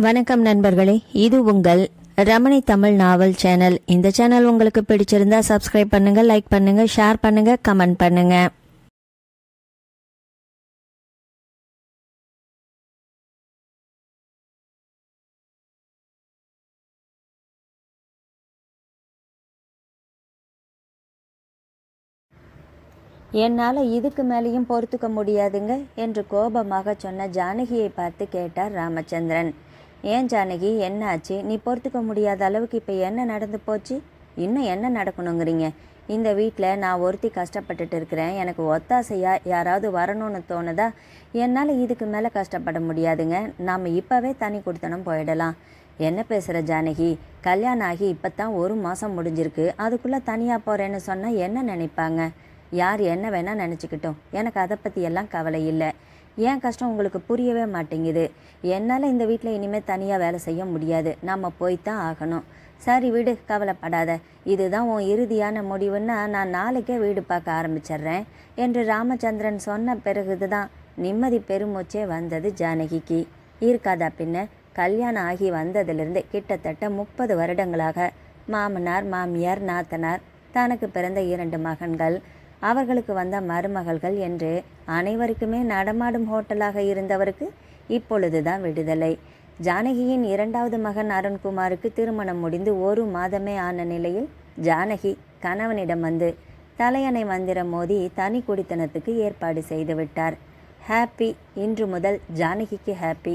வணக்கம் நண்பர்களே இது உங்கள் ரமணி தமிழ் நாவல் சேனல். இந்த சேனல் உங்களுக்கு பிடிச்சிருந்தா சப்ஸ்கிரைப் பண்ணுங்க லைக் பண்ணுங்க ஷேர் பண்ணுங்க கமெண்ட் பண்ணுங்க. என்னால் இதுக்கு மேலேயும் பொறுத்துக்க முடியாதுங்க என்று கோபமாக சொன்ன ஜானகியை பார்த்து கேட்டார் ராமச்சந்திரன். ஏன் ஜானகி? என்ன ஆச்சு? நீ பொறுத்துக்க முடியாத அளவுக்கு இப்போ என்ன நடந்து போச்சு? இன்னும் என்ன நடக்கணுங்கிறீங்க? இந்த வீட்டில் நான் ஒருத்தி கஷ்டப்பட்டுட்டு இருக்கிறேன். எனக்கு ஒத்தாசையாக யாராவது வரணும்னு தோணுதா? என்னால் இதுக்கு மேலே கஷ்டப்பட முடியாதுங்க. நாம் இப்போவே தனி கொடுத்தனம் போயிடலாம். என்ன பேசுகிற ஜானகி? கல்யாணம் ஆகி இப்போ தான் ஒரு மாதம் முடிஞ்சிருக்கு. அதுக்குள்ளே தனியாக போகிறேன்னு சொன்னால் என்ன நினைப்பாங்க? யார் என்ன வேணால் நினச்சிக்கிட்டோம். எனக்கு அதை பற்றியெல்லாம் கவலை இல்லை. ஏன் கஷ்டம் உங்களுக்கு புரியவே மாட்டேங்குது? என்னால் இந்த வீட்டில் இனிமேல் தனியாக வேலை செய்ய முடியாது. நம்ம போய்த்தான் ஆகணும். சரி வீடு கவலைப்படாத. இதுதான் உன் இறுதியான முடிவுன்னா நான் நாளைக்கே வீடு பார்க்க ஆரம்பிச்சிடுறேன் என்று ராமச்சந்திரன் சொன்ன பிறகுதான் நிம்மதி பெருமூச்சே வந்தது ஜானகிக்கு. இருக்காதா பின்ன? கல்யாணம் ஆகி வந்ததிலிருந்து கிட்டத்தட்ட முப்பது வருடங்களாக மாமனார் மாமியார் நாத்தனார் தனக்கு பிறந்த இரண்டு மகன்கள். அவர்களுக்கு வந்த மருமகள்கள் என்று அனைவருக்குமே நடமாடும் ஹோட்டலாக இருந்தவருக்கு இப்பொழுதுதான் விடுதலை. ஜானகியின் இரண்டாவது மகன் அருண்குமாருக்கு திருமணம் முடிந்து ஒரு மாதமே ஆன நிலையில் ஜானகி கணவனிடம் வந்து தலையணை மந்திரம் மோதி தனி குடித்தனத்துக்கு ஏற்பாடு செய்துவிட்டார். ஹாப்பி இன்று முதல் ஜானகிக்கு ஹாப்பி.